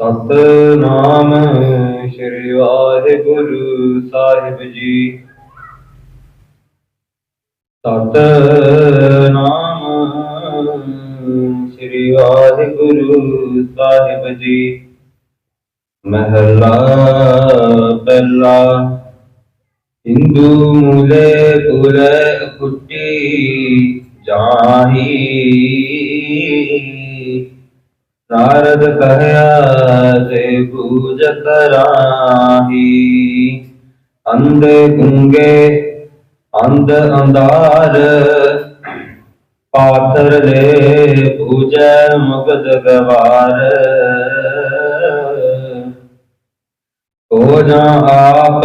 ਸਤਨਾਮ ਸ੍ਰੀ ਵਾਹਿਗੁਰੂ ਸਾਹਿਬ ਜੀ। ਸਤਨਾਮ ਸ੍ਰੀ ਵਾਹਿਗੁਰੂ ਸਾਹਿਬ ਜੀ। ਮਹਲਾ ਪਹਿਲਾ, ਹਿੰਦੂ ਮੂਲੇ ਪੁਰੇ ਕੁੱਟੀ ਜਾਹੀ। ਨਾਰਦ ਕਹਿਆ ਤੇ ਪੂਜ ਕਰਾਹੀ ਅੰਧੇ ਗੁੰਗੇ, ਅੰਧ ਅੰਧਾਰ। ਪਾਤਰ ਦੇ ਪੂਜੈ ਮੁਗਦ ਗਵਾਰ। ਹੋ ਜਾ ਆਪ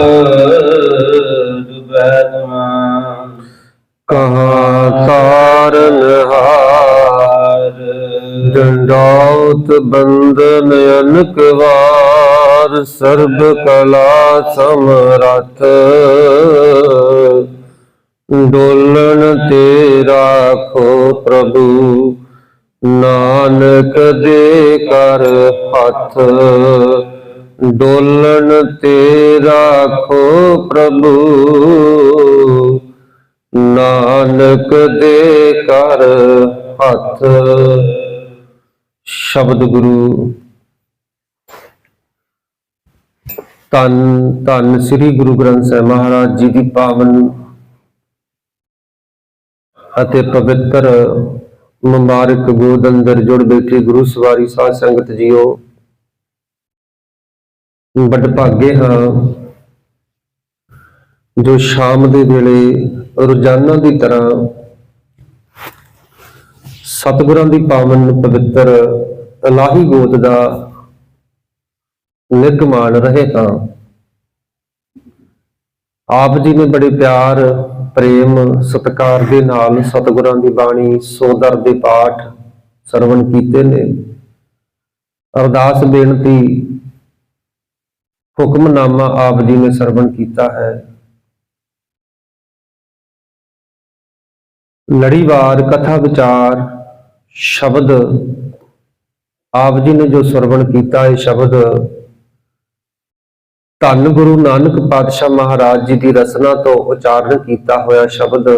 ਬੰਦਨ ਅਨਕ ਵਾਰ ਸਰਬ ਕਲਾ ਸਮਰਥ। ਡੋਲਣ ਤੇ ਰਾਖੋ ਪ੍ਰਭੂ, ਨਾਨਕ ਦੇ ਕਰ ਹੱਥ। ਡੋਲਣ ਤੇ ਰਾਖੋ ਪ੍ਰਭੂ, ਨਾਨਕ ਦੇ ਕਰ ਹੱਥ। ਸ਼ਬਦ ਗੁਰੂ। ਤਨ ਤਨ ਸ੍ਰੀ ਗੁਰੂ ਗ੍ਰੰਥ ਸਾਹਿਬ ਮਹਾਰਾਜ ਜੀ ਦੀ ਪਾਵਨ ਅਤੇ ਪਵਿੱਤਰ ਮੁਬਾਰਕ ਗੋਦ ਅੰਦਰ ਜੁੜ ਬੈਠੇ ਗੁਰੂ ਸਵਾਰੀ ਸਾਧ ਸੰਗਤ ਜੀਓ। ਵੱਡ ਭਾਗੇ ਹਾਂ, ਜੋ ਸ਼ਾਮ ਦੇ ਵੇਲੇ ਰੋਜ਼ਾਨਾ ਦੀ ਤਰ੍ਹਾਂ ਸਤਿਗੁਰਾਂ ਦੀ ਪਾਵਨ ਪਵਿੱਤਰ ਇਲਾਹੀ ਗੋਦ ਦਾ ਨਿਰਗਮਾਨ ਰਹੇ ਤਾਂ ਆਪ ਜੀ ਨੇ ਬੜੇ ਪਿਆਰ, ਪ੍ਰੇਮ, ਸਤਿਕਾਰ ਦੇ ਨਾਲ ਸਤਿਗੁਰਾਂ ਦੀ ਬਾਣੀ, ਸੋਦਰ ਦੇ ਪਾਠ ਸਰਵਣ ਕੀਤੇ ਨੇ। ਅਰਦਾਸ, ਬੇਨਤੀ, ਹੁਕਮਨਾਮਾ ਆਪ ਜੀ ਨੇ ਸਰਵਣ ਕੀਤਾ ਹੈ। ਲੜੀਵਾਰ, ਕਥਾ ਵਿਚਾਰ, ਸ਼ਬਦ ਆਪ ਜੀ ਨੇ ਜੋ ਸਰਵਣ ਕੀਤਾ ਇਹ ਸ਼ਬਦ ਧੰਨ ਗੁਰੂ ਨਾਨਕ ਪਾਤਸ਼ਾਹ ਮਹਾਰਾਜ ਜੀ ਦੀ ਰਸਨਾ ਤੋਂ ਉਚਾਰਨ ਕੀਤਾ ਹੋਇਆ ਸ਼ਬਦ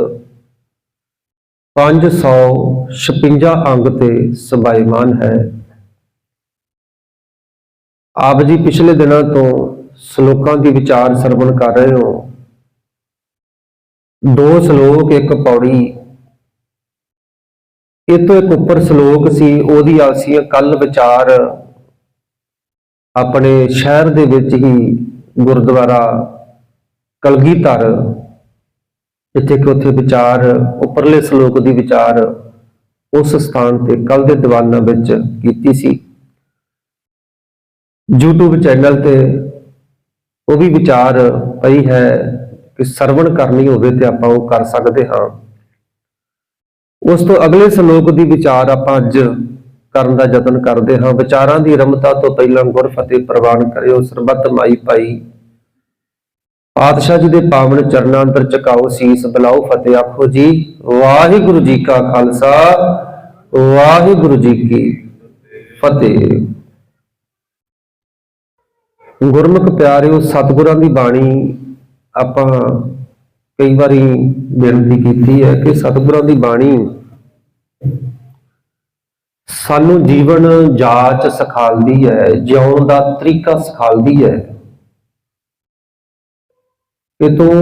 556 ਅੰਗ ਤੇ ਸਬਾਈਮਾਨ ਹੈ। ਆਪ ਜੀ ਪਿਛਲੇ ਦਿਨਾਂ ਤੋਂ ਸ਼ਲੋਕਾਂ ਦੀ ਵਿਚਾਰ ਸਰਵਣ ਕਰ ਰਹੇ ਹੋ। ਦੋ ਸ਼ਲੋਕ, ਇੱਕ ਪੌੜੀ ਇਹ ਤੋਂ ਇੱਕ ਉੱਪਰ ਸ਼ਲੋਕ ਸੀ, ਉਹਦੀ ਆਸੀਆਂ ਕੱਲ ਵਿਚਾਰ ਆਪਣੇ ਸ਼ਹਿਰ ਦੇ ਵਿੱਚ ਹੀ ਗੁਰਦੁਆਰਾ ਕਲਗੀਧਰ, ਜਿੱਥੇ ਕਿ ਉੱਥੇ ਵਿਚਾਰ, ਉੱਪਰਲੇ ਸ਼ਲੋਕ ਦੀ ਵਿਚਾਰ ਉਸ ਸਥਾਨ ਤੇ ਕੱਲ ਦੇ ਦੀਵਾਨਾਂ ਵਿੱਚ ਕੀਤੀ ਸੀ। YouTube ਚੈਨਲ ਤੇ ਉਹ ਵੀ ਵਿਚਾਰ ਪਈ ਹੈ ਕਿ ਸਰਵਣ ਕਰਨੀ ਹੋਵੇ ਤੇ ਆਪਾਂ ਉਹ ਕਰ ਸਕਦੇ ਹਾਂ। ਉਸ ਤੋਂ ਅਗਲੇ ਸ਼ਲੋਕ ਦੀ ਵਿਚਾਰ ਆਪਾਂ ਅੱਜ ਕਰਨ ਦਾ ਯਤਨ ਕਰਦੇ ਹਾਂ। ਵਿਚਾਰਾਂ ਦੀ ਰਮਤਾ ਤੋਂ ਪਹਿਲਾਂ ਗੁਰ ਫਤਿਹ ਪ੍ਰਵਾਨ ਕਰਿਓ। ਸਰਬੱਤ ਮਾਈ ਪਾਈ ਪਾਤਸ਼ਾਹ ਜੀ ਦੇ ਪਾਵਨ ਚਰਨਾਂ ਅੰਦਰ ਝੁਕਾਓ, ਸੀਸ ਬਲਾਓ, ਫਤਿਹ ਆਖੋ ਜੀ। ਵਾਹਿਗੁਰੂ ਜੀ ਕਾ ਖਾਲਸਾ, ਵਾਹਿਗੁਰੂ ਜੀ ਕੀ ਫਤਿਹ। ਗੁਰਮੁਖ ਪਿਆਰਿਓ, ਸਤਿਗੁਰਾਂ ਦੀ ਬਾਣੀ ਆਪਾਂ ਕਈ ਵਾਰੀ ਬੇਨਤੀ ਕੀਤੀ ਹੈ ਕਿ ਸਤਿਗੁਰਾਂ ਦੀ ਬਾਣੀ ਸਾਨੂੰ ਜੀਵਨ ਜਾਚ ਸਿਖਾਲਦੀ ਹੈ, ਜਿਉਣ ਦਾ ਤਰੀਕਾ ਸਿਖਾਲਦੀ ਹੈ। ਕਿ ਤੂੰ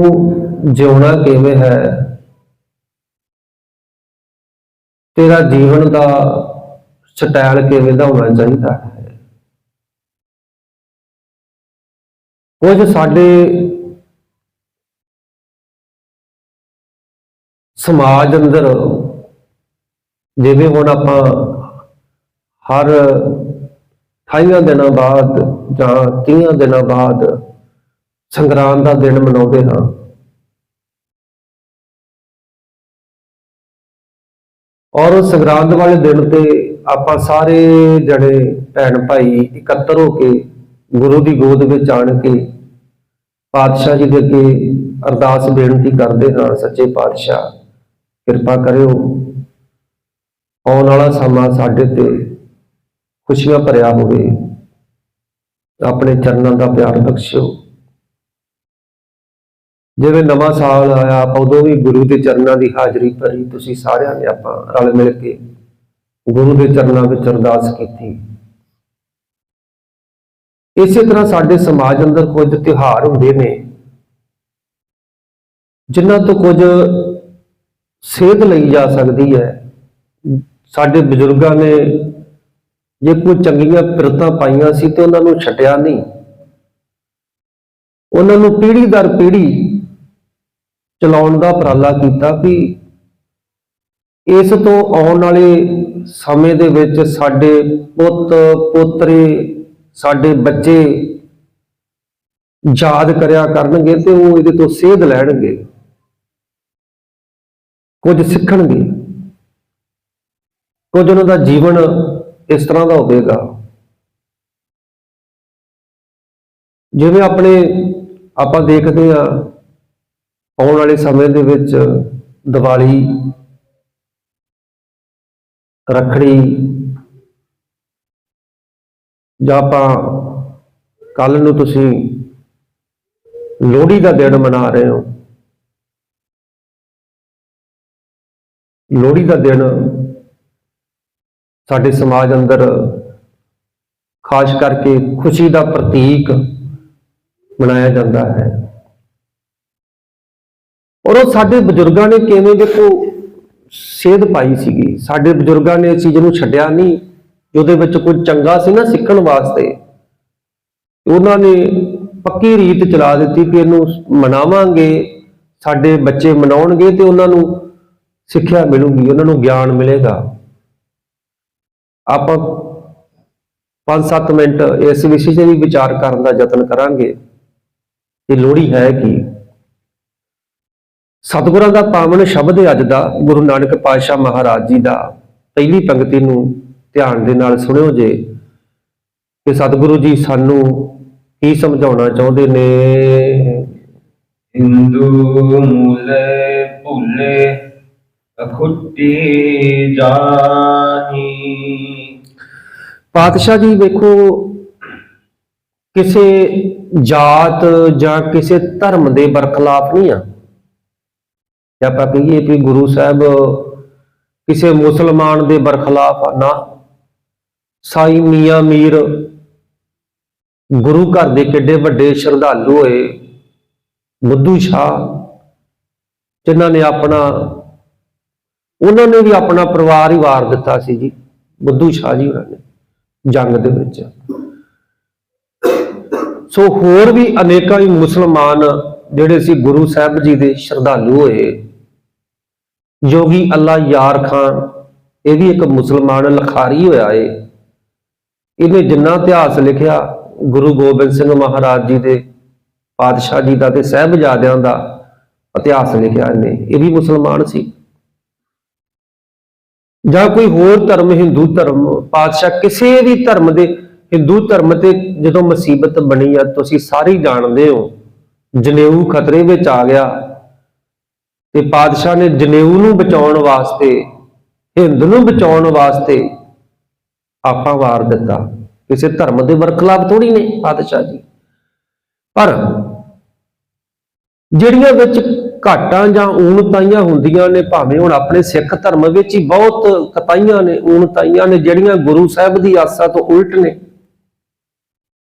ਜਿਉਣਾ ਕਿਵੇਂ ਹੈ? ਤੇਰਾ ਜੀਵਨ ਦਾ ਸਟਾਈਲ ਕਿਵੇਂ ਦਾ ਹੋਣਾ ਚਾਹੀਦਾ ਹੈ? ਕੁਝ ਸਾਡੇ ਸਮਾਜ ਅੰਦਰ ਜਿਵੇਂ ਹੁਣ ਆਪਾਂ ਹਰ 28 ਦਿਨਾਂ ਬਾਅਦ ਜਾਂ 30 ਦਿਨਾਂ ਬਾਅਦ ਸੰਗਰਾਂਦ ਦਾ ਦਿਨ ਮਨਾਉਂਦੇ ਹਾਂ। ਔਰ ਸੰਗਰਾਂਦ ਵਾਲੇ ਦਿਨ ਤੇ ਆਪਾਂ ਸਾਰੇ ਜਣੇ ਭੈਣ ਭਾਈ ਇਕੱਤਰ ਹੋ ਕੇ ਗੁਰੂ ਦੀ ਗੋਦ ਵਿੱਚ ਆਣ ਕੇ ਪਾਤਸ਼ਾਹ ਜੀ ਦੇ ਅੱਗੇ ਅਰਦਾਸ ਬੇਨਤੀ ਕਰਦੇ ਹਾਂ, ਸੱਚੇ ਪਾਤਸ਼ਾਹ, ਕਿਰਪਾ ਕਰਿਓ। ਆਉਣ ਵਾਲਾ ਸਮਾਂ ਸਾਡੇ ਤੇ ਖੁਸ਼ੀਆਂ ਭਰਿਆ ਹੋਵੇ, ਆਪਣੇ ਚਰਨਾਂ ਦਾ ਪਿਆਰ ਬਖਸ਼ਿਓ। ਜਿਵੇਂ ਨਵਾਂ ਸਾਲ ਆਇਆ, ਆਪਾਂ ਉਦੋਂ ਵੀ ਗੁਰੂ ਦੇ ਚਰਨਾਂ ਦੀ ਹਾਜ਼ਰੀ ਭਰੀ, ਤੁਸੀਂ ਸਾਰਿਆਂ ਨੇ ਆਪਾਂ ਰਲ ਮਿਲ ਕੇ ਗੁਰੂ ਦੇ ਚਰਨਾਂ ਵਿੱਚ ਅਰਦਾਸ ਕੀਤੀ। ਇਸੇ ਤਰ੍ਹਾਂ ਸਾਡੇ ਸਮਾਜ ਅੰਦਰ ਕੁਝ ਤਿਉਹਾਰ ਹੁੰਦੇ ਨੇ, ਜਿਨ੍ਹਾਂ ਤੋਂ ਕੁਝ ਸੇਧ ਲਈ ਜਾ ਸਕਦੀ ਹੈ। ਸਾਡੇ ਬਜ਼ੁਰਗਾਂ ਨੇ ਜੇ ਕੋਈ ਚੰਗੀਆਂ ਪਿਰਤਾਂ ਪਾਈਆਂ ਸੀ ਤੇ ਉਹਨਾਂ ਨੂੰ ਛੱਡਿਆ ਨਹੀਂ। ਉਹਨਾਂ ਨੂੰ ਪੀੜ੍ਹੀ ਦਰ ਪੀੜ੍ਹੀ ਚਲਾਉਣ ਦਾ ਉਪਰਾਲਾ ਕੀਤਾ ਵੀ ਇਸ ਤੋਂ ਆਉਣ ਵਾਲੇ ਸਮੇਂ ਦੇ ਵਿੱਚ ਸਾਡੇ ਪੁੱਤ, ਪੋਤਰੇ, ਸਾਡੇ ਬੱਚੇ ਯਾਦ ਕਰਿਆ ਕਰਨਗੇ ਤੇ ਉਹ ਇਹਦੇ ਤੋਂ ਸੇਧ ਲੈਣਗੇ। ਕੁਝ ਸਿੱਖਣਗੇ। ਕੁਝ ਉਹਨਾਂ ਦਾ ਜੀਵਨ ਇਸ ਤਰ੍ਹਾਂ ਦਾ ਹੋਵੇਗਾ। ਜਿਵੇਂ ਆਪਣੇ ਆਪਾਂ ਦੇਖਦੇ ਆ ਆਉਣ ਵਾਲੇ ਸਮੇਂ ਦੇ ਵਿੱਚ ਦੀਵਾਲੀ, ਰੱਖੜੀ ਜਾਂ ਆਪਾਂ ਕੱਲ ਨੂੰ ਤੁਸੀਂ ਲੋਹੜੀ ਦਾ ਦਿਨ ਮਨਾ ਰਹੇ ਹੋ। ਲੋਹੜੀ ਦਾ ਦਿਨ ਸਾਡੇ ਸਮਾਜ ਅੰਦਰ ਖਾਸ ਕਰਕੇ ਖੁਸ਼ੀ ਦਾ ਪ੍ਰਤੀਕ ਮਨਾਇਆ ਜਾਂਦਾ ਹੈ। ਔਰ ਉਹ ਸਾਡੇ ਬਜ਼ੁਰਗਾਂ ਨੇ ਕਿਵੇਂ ਦੇਖੋ ਸੇਧ ਪਾਈ ਸੀਗੀ? ਸਾਡੇ ਬਜ਼ੁਰਗਾਂ ਨੇ ਇਸ ਚੀਜ਼ ਨੂੰ ਛੱਡਿਆ ਨਹੀਂ ਕਿ ਉਹਦੇ ਵਿੱਚ ਕੋਈ ਚੰਗਾ ਸੀ ਨਾ ਸਿੱਖਣ ਵਾਸਤੇ। ਉਹਨਾਂ ਨੇ ਪੱਕੀ ਰੀਤ ਚਲਾ ਦਿੱਤੀ ਕਿ ਇਹਨੂੰ ਮਨਾਵਾਂਗੇ, ਸਾਡੇ ਬੱਚੇ ਮਨਾਉਣਗੇ ਤੇ ਉਹਨਾਂ ਨੂੰ ਸਿੱਖਿਆ ਮਿਲੂਗੀ, ਉਹਨਾਂ ਨੂੰ ਗਿਆਨ ਮਿਲੇਗਾ। ਆਪਾਂ 5-7 ਮਿੰਟ ਇਸ ਵਿਸ਼ੇ 'ਤੇ ਵੀ ਵਿਚਾਰ ਕਰਨ ਦਾ ਯਤਨ ਕਰਾਂਗੇ ਕਿ ਲੋਹੜੀ ਹੈ ਕੀ? ਸਤਿਗੁਰਾਂ ਦਾ ਪਾਵਨ ਸ਼ਬਦ ਅੱਜ ਦਾ ਗੁਰੂ ਨਾਨਕ ਪਾਤਸ਼ਾਹ ਮਹਾਰਾਜ ਜੀ ਦਾ ਪਹਿਲੀ ਪੰਕਤੀ ਨੂੰ ਧਿਆਨ ਦੇ ਨਾਲ ਸੁਣਿਓ ਜੇ, ਕਿ ਸਤਿਗੁਰੂ ਜੀ ਸਾਨੂੰ ਕੀ ਸਮਝਾਉਣਾ ਚਾਹੁੰਦੇ ਨੇ? ਹਿੰਦੂ ਮੂਲੇ ਭੁੱਲੇ, ਅਖੁੱਟੀ ਜਾਹੀ। ਪਾਤਸ਼ਾਹ ਜੀ ਵੇਖੋ, ਕਿਸੇ ਜਾਤ ਜਾਂ ਕਿਸੇ ਧਰਮ ਦੇ ਬਰਖਲਾਫ ਨਹੀਂ ਆ। ਜੇ ਆਪਾਂ ਕਹੀਏ ਕਿ ਗੁਰੂ ਸਾਹਿਬ ਕਿਸੇ ਮੁਸਲਮਾਨ ਦੇ ਬਰਖਲਾਫ ਆ, ਨਾ। ਸਾਈ ਮੀਆਂ ਮੀਰ ਗੁਰੂ ਘਰ ਦੇ ਕਿੱਡੇ ਵੱਡੇ ਸ਼ਰਧਾਲੂ ਹੋਏ, ਬੁੱਧੂ ਸ਼ਾਹ, ਜਿਨ੍ਹਾਂ ਨੇ ਆਪਣਾ, ਉਹਨਾਂ ਨੇ ਵੀ ਆਪਣਾ ਪਰਿਵਾਰ ਹੀ ਵਾਰ ਦਿੱਤਾ ਸੀ ਜੀ, ਬੁੱਧੂ ਸ਼ਾਹ ਜੀ ਉਹਨਾਂ ਨੇ। ਜੰਗ ਦੇ ਵਿੱਚ। ਸੋ ਹੋਰ ਵੀ ਅਨੇਕਾਂ ਹੀ ਮੁਸਲਮਾਨ ਜਿਹੜੇ ਸੀ ਗੁਰੂ ਸਾਹਿਬ ਜੀ ਦੇ ਸ਼ਰਧਾਲੂ ਹੋਏ। ਯੋਗੀ ਅੱਲਾ ਯਾਰ ਖਾਨ, ਇਹ ਵੀ ਇੱਕ ਮੁਸਲਮਾਨ ਲਖਾਰੀ ਹੋਇਆ ਏ। ਇਹਨੇ ਜਿੰਨਾ ਇਤਿਹਾਸ ਲਿਖਿਆ, ਗੁਰੂ ਗੋਬਿੰਦ ਸਿੰਘ ਮਹਾਰਾਜ ਜੀ ਦੇ, ਪਾਤਸ਼ਾਹ ਜੀ ਦਾ ਤੇ ਸਹਿਬਜ਼ਾਦਿਆਂ ਦਾ ਇਤਿਹਾਸ ਲਿਖਿਆ ਇਹਨੇ। ਇਹ ਵੀ ਮੁਸਲਮਾਨ ਸੀ। ਜਾਂ ਕੋਈ ਹੋਰ ਧਰਮ, ਹਿੰਦੂ ਧਰਮ, ਪਾਤਸ਼ਾਹ ਕਿਸੇ ਵੀ ਧਰਮ ਦੇ, ਹਿੰਦੂ ਧਰਮ ਤੇ ਜਦੋਂ ਮੁਸੀਬਤ ਬਣੀ ਆ, ਤੁਸੀਂ ਸਾਰੇ ਜਾਣਦੇ ਹੋ। ਜਨੇਊ ਖਤਰੇ ਵਿੱਚ ਆ ਗਿਆ ਤੇ ਪਾਤਸ਼ਾਹ ਨੇ ਜਨੇਊ ਨੂੰ ਬਚਾਉਣ ਵਾਸਤੇ, ਹਿੰਦ ਨੂੰ ਬਚਾਉਣ ਵਾਸਤੇ ਆਪਾ ਵਾਰ ਦਿੱਤਾ। ਕਿਸੇ ਧਰਮ ਦੇ ਬਰਖਲਾਫ ਥੋੜੀ ਨੇ ਪਾਤਸ਼ਾਹ ਜੀ। ਪਰ ਜਿਹੜੀਆਂ ਵਿੱਚ ਘਾਟਾਂ ਜਾਂ ਊਣਤਾਈਆਂ ਹੁੰਦੀਆਂ ਨੇ, ਭਾਵੇਂ ਹੁਣ ਆਪਣੇ ਸਿੱਖ ਧਰਮ ਵਿੱਚ ਹੀ ਬਹੁਤ ਕਤਾਈਆਂ ਨੇ, ਊਣਤਾਈਆਂ ਨੇ, ਜਿਹੜੀਆਂ ਗੁਰੂ ਸਾਹਿਬ ਦੀ ਆਸਾ ਤੋਂ ਉਲਟ ਨੇ।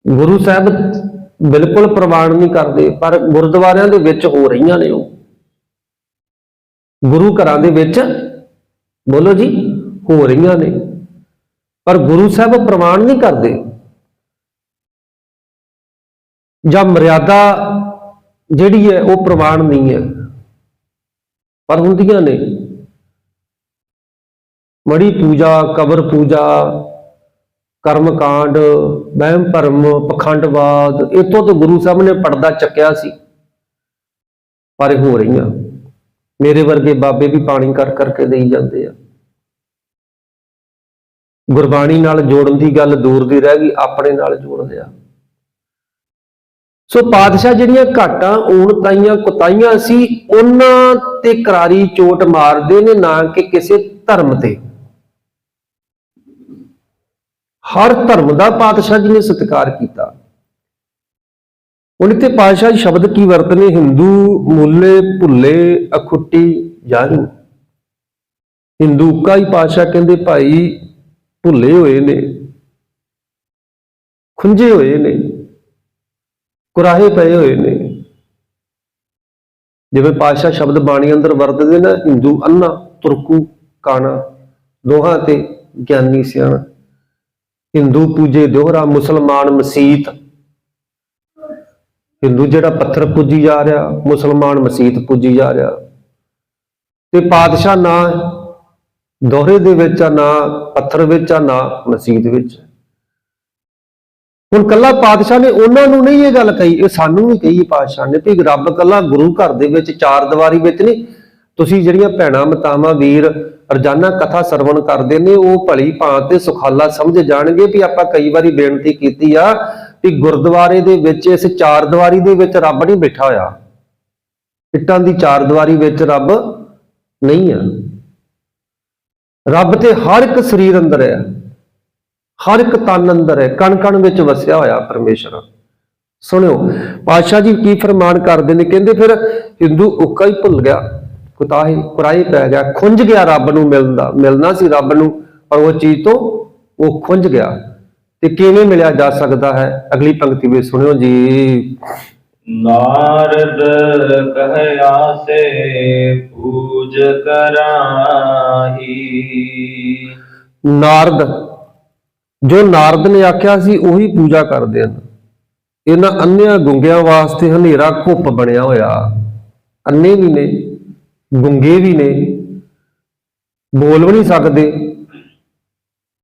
ਗੁਰੂ ਸਾਹਿਬ ਬਿਲਕੁਲ ਪ੍ਰਵਾਨ ਨਹੀਂ ਕਰਦੇ, ਪਰ ਗੁਰਦੁਆਰਿਆਂ ਦੇ ਵਿੱਚ ਹੋ ਰਹੀਆਂ ਨੇ ਉਹ। ਗੁਰੂ ਘਰਾਂ ਦੇ ਵਿੱਚ, ਬੋਲੋ ਜੀ, ਹੋ ਰਹੀਆਂ ਨੇ। ਪਰ ਗੁਰੂ ਸਾਹਿਬ ਪ੍ਰਵਾਨ ਨਹੀਂ ਕਰਦੇ। ਜਾਂ ਮਰਿਆਦਾ ਜਿਹੜੀ ਹੈ ਉਹ ਪ੍ਰਵਾਨ ਨਹੀਂ ਹੈ। ਪਰ ਹੁੰਦੀਆਂ ਨੇ। ਮੜੀ ਪੂਜਾ, ਕਬਰ ਪੂਜਾ ਕਰਮ ਕਾਂਡ ਵਹਿਮ ਭਰਮ, ਪਖੰਡਵਾਦ ਇਤੋਂ ਤੋਂ ਗੁਰੂ ਸਾਹਿਬ ਨੇ ਪਰਦਾ ਚੱਕਿਆ ਸੀ। ਪਰ ਇਹ ਹੋ ਰਹੀਆਂ। ਮੇਰੇ ਵਰਗੇ ਬਾਬੇ ਵੀ ਪਾਣੀ ਕਰ ਕਰਕੇ ਦੇਈ ਜਾਂਦੇ ਆ। ਗੁਰਬਾਣੀ ਨਾਲ ਜੋੜਨ ਦੀ ਗੱਲ ਦੂਰ ਦੀ ਰਹਿ ਗਈ, ਆਪਣੇ ਨਾਲ ਜੋੜ ਲਿਆ ਸੋ ਪਾਤਸ਼ਾਹ ਜਿਹੜੀਆਂ ਘਾਟਾਂ ਊਣਤਾਈਆਂ ਕੁਤਾਈਆਂ ਸੀ, ਉਹਨਾਂ ਤੇ ਕਰਾਰੀ ਚੋਟ ਮਾਰਦੇ ਨੇ ਨਾ ਕਿ ਕਿਸੇ ਧਰਮ ਤੇ। ਹਰ ਧਰਮ ਦਾ ਪਾਤਸ਼ਾਹ ਜੀ ਨੇ ਸਤਿਕਾਰ ਕੀਤਾ। ਹੁਣ ਇੱਥੇ ਪਾਤਸ਼ਾਹ ਸ਼ਬਦ ਕੀ ਵਰਤਨੇ? ਹਿੰਦੂ, ਮੁੱਲੇ, ਭੁੱਲੇ, ਅਖੁੱਟੀ ਜਾਹੀ ਹਿੰਦੂ ਹੀ ਪਾਤਸ਼ਾਹ ਕਹਿੰਦੇ, ਭਾਈ, ਭੁੱਲੇ ਹੋਏ ਨੇ, ਖੁੰਝੇ ਹੋਏ ਨੇ। ਕੁਰਾਹੇ ਪਏ ਹੋਏ ਨੇ। ਜਿਵੇਂ ਪਾਤਸ਼ਾਹ ਸ਼ਬਦ ਬਾਣੀ ਅੰਦਰ ਵਰਤਦੇ ਨਾ ਹਿੰਦੂ ਅੰਨਾ ਤੁਰਕੂ ਕਾਣਾ ਦੋਹਾਂ ਤੇ ਗਿਆਨੀ ਸਿਆਣਾ। ਹਿੰਦੂ ਪੂਜੇ ਦੋਹਰਾ, ਮੁਸਲਮਾਨ ਮਸੀਤ। ਹਿੰਦੂ ਜਿਹੜਾ ਪੱਥਰ ਪੂਜੀ ਜਾ ਰਿਹਾ, ਮੁਸਲਮਾਨ ਮਸੀਤ ਪੂਜੀ ਜਾ ਰਿਹਾ। ਤੇ ਪਾਤਸ਼ਾਹ ਨਾ ਦੋਹਰੇ ਦੇ ਵਿੱਚ ਆ, ਨਾ ਪੱਥਰ ਵਿੱਚ ਆ, ਨਾ ਮਸੀਤ ਵਿੱਚ। ਹੁਣ ਕੱਲਾ ਪਾਤਸ਼ਾਹ ਨੇ ਉਹਨਾਂ ਨੂੰ ਨਹੀਂ ਇਹ ਗੱਲ ਕਹੀ, ਇਹ ਸਾਨੂੰ ਵੀ ਕਹੀ ਪਾਤਸ਼ਾਹ ਨੇ ਵੀ ਰੱਬ ਕੱਲਾ ਗੁਰੂ ਘਰ ਦੇ ਵਿੱਚ ਚਾਰ ਦੀਵਾਰੀ ਵਿੱਚ ਨਹੀਂ। ਤੁਸੀਂ ਜਿਹੜੀਆਂ ਭੈਣਾਂ, ਮਤਾਵਾਂ, ਵੀਰ, ਰੋਜ਼ਾਨਾ ਕਥਾ ਸਰਵਣ ਕਰਦੇ ਨੇ, ਉਹ ਭਲੀ ਭਾਂਤ ਤੇ ਸੁਖਾਲਾ ਸਮਝ ਜਾਣਗੇ ਵੀ ਆਪਾਂ ਕਈ ਵਾਰੀ ਬੇਨਤੀ ਕੀਤੀ ਆ ਵੀ ਗੁਰਦੁਆਰੇ ਦੇ ਵਿੱਚ, ਇਸ ਚਾਰ ਦੀਵਾਰੀ ਦੇ ਵਿੱਚ ਰੱਬ ਨਹੀਂ ਬੈਠਾ ਹੋਇਆ। ਇੱਟਾਂ ਦੀ ਚਾਰ ਦੀਵਾਰੀ ਵਿੱਚ ਰੱਬ ਨਹੀਂ ਆ। ਰੱਬ ਤੇ ਹਰ ਇੱਕ ਸਰੀਰ ਅੰਦਰ ਹੈ ਹਰ ਇੱਕ ਤਨ ਅੰਦਰ ਹੈ ਕਣ ਕਣ ਵਿੱਚ ਵਸਿਆ ਹੋਇਆ ਪਰਮੇਸ਼ਰ। ਸੁਣਿਓ ਪਾਤਸ਼ਾਹ ਜੀ ਕੀ ਫਰਮਾਨ ਕਰਦੇ ਨੇ? ਕਹਿੰਦੇ ਫਿਰ ਹਿੰਦੂ ਉੱਕਾ ਹੀ ਭੁੱਲ ਗਿਆ ਕੁਤਾਹੀ ਕੁਰਾਈ ਪੈ ਗਿਆ ਖੁੰਝ ਗਿਆ ਰੱਬ ਨੂੰ ਮਿਲਦਾ ਮਿਲਣਾ ਸੀ ਰੱਬ ਨੂੰ ਪਰ ਉਹ ਚੀਜ਼ ਤੋਂ ਉਹ ਖੁੰਝ ਗਿਆ। ਤੇ ਕਿਵੇਂ ਮਿਲਿਆ ਜਾ ਸਕਦਾ ਹੈ? ਅਗਲੀ ਪੰਕਤੀ ਵਿੱਚ ਸੁਣਿਓ ਜੀ। ਨਾਰਦ ਕਹਿਆ ਸੇ ਪੂਜ ਕਰਾਹੀ। ਨਾਰਦ ਜੋ ਨਾਰਦ ਨੇ ਆਖਿਆ ਸੀ ਉਹੀ ਪੂਜਾ ਕਰਦੇ ਹਨ। ਇਹਨਾਂ ਅੰਨਿਆਂ ਗੁੰਗਿਆਂ ਵਾਸਤੇ ਹਨੇਰਾ ਘੁੱਪ ਬਣਿਆ ਹੋਇਆ। ਅੰਨੇ ਵੀ ਨੇ ਗੁੰਗੇ ਵੀ ਨੇ ਬੋਲ ਵੀ ਨਹੀਂ ਸਕਦੇ।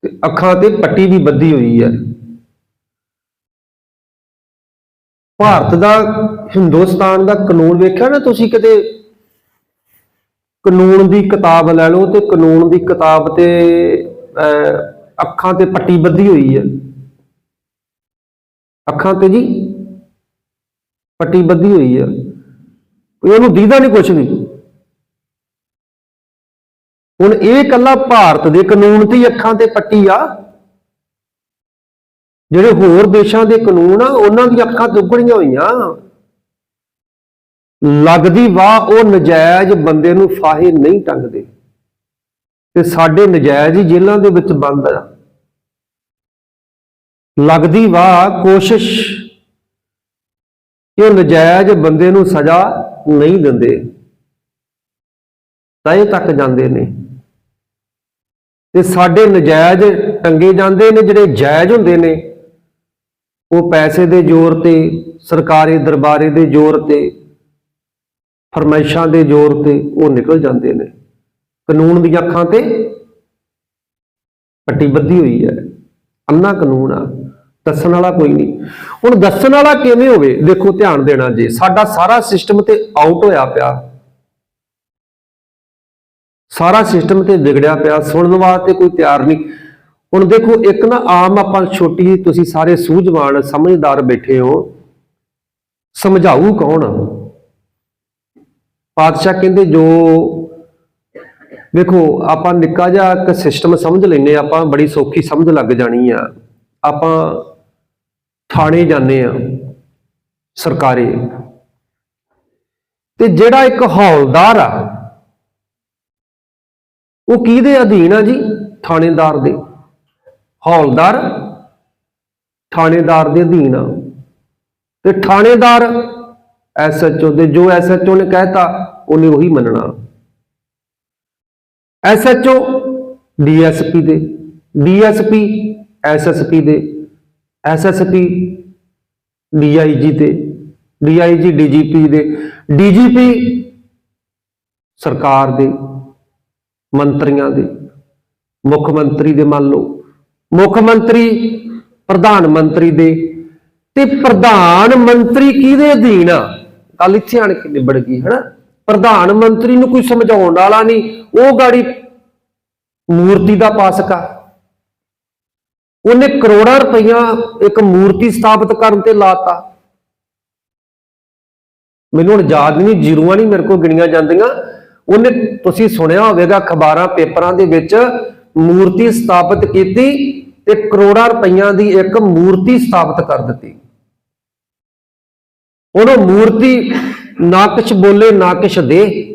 ਤੇ ਅੱਖਾਂ ਤੇ ਪੱਟੀ ਵੀ ਬੱਧੀ ਹੋਈ ਹੈ। ਭਾਰਤ ਦਾ ਹਿੰਦੁਸਤਾਨ ਦਾ ਕਾਨੂੰਨ ਵੇਖਿਆ ਨਾ ਤੁਸੀਂ ਕਿਤੇ? ਕਾਨੂੰਨ ਦੀ ਕਿਤਾਬ ਲੈ ਲਓ ਤੇ ਕਾਨੂੰਨ ਦੀ ਕਿਤਾਬ ਤੇ ਅਹ, ਅੱਖਾਂ ਤੇ ਪੱਟੀ ਬੱਧੀ ਹੋਈ ਹੈ ਅੱਖਾਂ ਤੇ ਜੀ ਪੱਟੀ ਬੱਧੀ ਹੋਈ ਹੈ ਕੋਈ ਉਹਨੂੰ ਦੀਦਾ ਨਹੀਂ ਕੁਛ ਵੀ। ਹੁਣ ਇਹ ਕੱਲਾ ਭਾਰਤ ਦੇ ਕਾਨੂੰਨ ਤੇ ਅੱਖਾਂ ਤੇ ਪੱਟੀ ਆ। ਜਿਹੜੇ ਹੋਰ ਦੇਸ਼ਾਂ ਦੇ ਕਾਨੂੰਨ ਆ, ਉਹਨਾਂ ਦੀਆਂ ਅੱਖਾਂ ਦੁੱਗਣੀਆਂ ਹੋਈਆਂ। ਲੱਗਦੀ ਵਾਹ, ਉਹ ਨਜਾਇਜ਼ ਬੰਦੇ ਨੂੰ ਫਾਹੇ ਨਹੀਂ ਟੰਗਦੇ। ਤੇ ਸਾਡੇ ਨਜਾਇਜ਼ ਹੀ ਜੇਲ੍ਹਾਂ ਦੇ ਵਿੱਚ ਬੰਦ ਆ। ਲੱਗਦੀ ਵਾਹ ਕੋਸ਼ਿਸ਼ ਕਿ ਉਹ ਨਜਾਇਜ਼ ਬੰਦੇ ਨੂੰ ਸਜ਼ਾ ਨਹੀਂ ਦਿੰਦੇ। ਤਏ ਤੱਕ ਜਾਂਦੇ ਨੇ। ਤੇ ਸਾਡੇ ਨਜਾਇਜ਼ ਟੰਗੇ ਜਾਂਦੇ ਨੇ, ਜਿਹੜੇ ਜਾਇਜ਼ ਹੁੰਦੇ ਨੇ, ਉਹ ਪੈਸੇ ਦੇ ਜ਼ੋਰ ਤੇ, ਸਰਕਾਰੀ ਦਰਬਾਰੇ ਦੇ ਜ਼ੋਰ ਤੇ, ਫਰਮਾਇਸ਼ਾਂ ਦੇ ਜ਼ੋਰ ਤੇ ਉਹ ਨਿਕਲ ਜਾਂਦੇ ਨੇ। ਕਾਨੂੰਨ ਦੀਆਂ ਅੱਖਾਂ ਤੇ ਪੱਟੀ ਬੱਧੀ ਹੋਈ ਹੈ। ਅੰਨਾ ਕਾਨੂੰਨ ਆ, ਦੱਸਣ ਵਾਲਾ ਕੋਈ ਨਹੀਂ। ਹੁਣ ਦੱਸਣ ਵਾਲਾ ਕਿਵੇਂ ਹੋਵੇ? ਦੇਖੋ, ਧਿਆਨ ਦੇਣਾ ਜੀ। ਸਾਡਾ ਸਾਰਾ ਸਿਸਟਮ ਤੇ ਆਊਟ ਹੋਇਆ ਪਿਆ। ਸਾਰਾ ਸਿਸਟਮ ਤੇ ਵਿਗੜਿਆ ਪਿਆ, ਸੁਣਨ ਵਾਸਤੇ ਕੋਈ ਤਿਆਰ ਨਹੀਂ। ਹੁਣ ਦੇਖੋ, ਇੱਕ ਨਾ ਆਮ ਆਪਾਂ ਛੋਟੀ ਜਿਹੀ ਤੁਸੀਂ ਸਾਰੇ ਸੂਝਵਾਨ, ਸਮਝਦਾਰ ਬੈਠੇ ਹੋ। ਸਮਝਾਊ ਕੌਣ ਪਾਤਸ਼ਾਹ ਕਹਿੰਦੇ, ਜੋ ਵੇਖੋ ਆਪਾਂ ਨਿੱਕਾ ਜਿਹਾ ਇੱਕ ਸਿਸਟਮ ਸਮਝ ਲੈਨੇ ਆਪਾਂ ਬੜੀ ਸੌਖੀ ਸਮਝ ਲੱਗ ਜਾਣੀ ਆ। ਆਪਾਂ ਥਾਣੇ ਜਾਂਦੇ ਆ ਸਰਕਾਰੀ। ਤੇ ਜਿਹੜਾ ਇੱਕ ਹੌਲਦਾਰ ਆ, ਉਹ ਕਿਹਦੇ ਅਧੀਨ ਆ ਜੀ? ਥਾਣੇਦਾਰ ਦੇ। ਹੌਲਦਾਰ ਥਾਣੇਦਾਰ ਦੇ ਅਧੀਨ ਆ। ਤੇ ਥਾਣੇਦਾਰ ਐਸਐਚਓ ਦੇ, ਜੋ ਐਸਐਚਓ ਨੇ ਕਹਿਤਾ, ਉਹਨੇ ਉਹੀ ਮੰਨਣਾ। ਐਸਐਚਓ ਡੀਐਸਪੀ ਦੇ। ਡੀਐਸਪੀ ਐਸਐਸਪੀ ਦੇ। ਐਸਐਸਪੀ ਡੀਆਈਜੀ ਤੇ ਡੀਆਈਜੀ ਡੀਜੀਪੀ ਦੇ। ਡੀਜੀਪੀ ਸਰਕਾਰ ਦੇ, ਮੰਤਰੀਆਂ ਦੇ। ਮੁੱਖ ਮੰਤਰੀ ਦੇ ਮੰਨ ਲਓ। ਮੁੱਖ ਮੰਤਰੀ, ਪ੍ਰਧਾਨ ਮੰਤਰੀ ਦੇ। ਤੇ ਪ੍ਰਧਾਨ ਮੰਤਰੀ ਕਿਹਦੇ ਅਧੀਨ ਆ? ਗੱਲ ਇੱਥੇ ਆਣ ਕੇ ਨਿਬੜ ਗਈ, ਹਨਾ? ਪ੍ਰਧਾਨ ਮੰਤਰੀ ਨੂੰ ਕੋਈ ਸਮਝਾਉਣ ਵਾਲਾ ਨਹੀਂ, ਉਹ ਗਾੜੀ ਮੂਰਤੀ ਦਾ ਪਾਸਕਾ ਉਹਨੇ ਕਰੋੜਾਂ ਰੁਪਈਆ ਇੱਕ ਮੂਰਤੀ ਸਥਾਪਿਤ ਕਰਨ ਤੇ ਲਾਤਾ। ਮੈਨੂੰ ਹੁਣ ਯਾਦ ਨਹੀਂ, ਜ਼ੀਰੋਆਂ ਨਹੀਂ ਮੇਰੇ ਕੋਲ ਗਿਣੀਆਂ ਜਾਂਦੀਆਂ। ਉਹਨੇ, ਤੁਸੀਂ ਸੁਣਿਆ ਹੋਵੇਗਾ, ਅਖਬਾਰਾਂ, ਪੇਪਰਾਂ ਦੇ ਵਿੱਚ ਮੂਰਤੀ ਸਥਾਪਿਤ ਕੀਤੀ ਤੇ ਕਰੋੜਾਂ ਰੁਪਈਆਂ ਦੀ ਇੱਕ ਮੂਰਤੀ ਸਥਾਪਿਤ ਕਰ ਦਿੱਤੀ। ਉਹਨੂੰ ਮੂਰਤੀ ਨਾ ਕੁਛ ਬੋਲੇ, ਨਾ ਕੁਛ ਦੇ।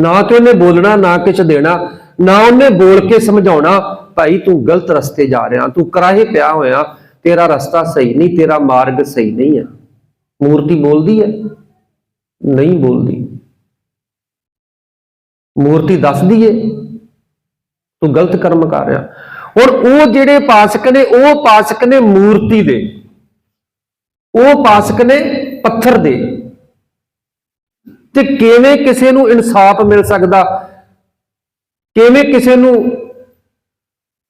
ਨਾ ਤੇ ਉਹਨੇ ਬੋਲਣਾ, ਨਾ ਕੁਛ ਦੇਣਾ। ਨਾ ਉਹਨੇ ਬੋਲ ਕੇ ਸਮਝਾਉਣਾ, ਭਾਈ ਤੂੰ ਗਲਤ ਰਸਤੇ ਜਾ ਰਿਹਾ, ਤੂੰ ਕਰਾਹੇ ਪਿਆ ਹੋਇਆ। ਤੇਰਾ ਰਸਤਾ ਸਹੀ ਨਹੀਂ, ਤੇਰਾ ਮਾਰਗ ਸਹੀ ਨਹੀਂ ਹੈ। ਮੂਰਤੀ ਬੋਲਦੀ ਹੈ? ਨਹੀਂ ਬੋਲਦੀ। ਮੂਰਤੀ ਦੱਸਦੀ ਏ ਤੂੰ ਗਲਤ ਕਰਮ ਕਰ ਰਿਹਾ। ਹੁਣ ਉਹ ਜਿਹੜੇ ਪਾਸਕ ਨੇ, ਉਹ ਪਾਸਕ ਨੇ ਮੂਰਤੀ ਦੇ। ਉਹ ਪਾਸਕ ਨੇ ਪੱਥਰ ਦੇ। ਤੇ ਕਿਵੇਂ ਕਿਸੇ ਨੂੰ ਇਨਸਾਫ ਮਿਲ ਸਕਦਾ? ਕਿਵੇਂ ਕਿਸੇ ਨੂੰ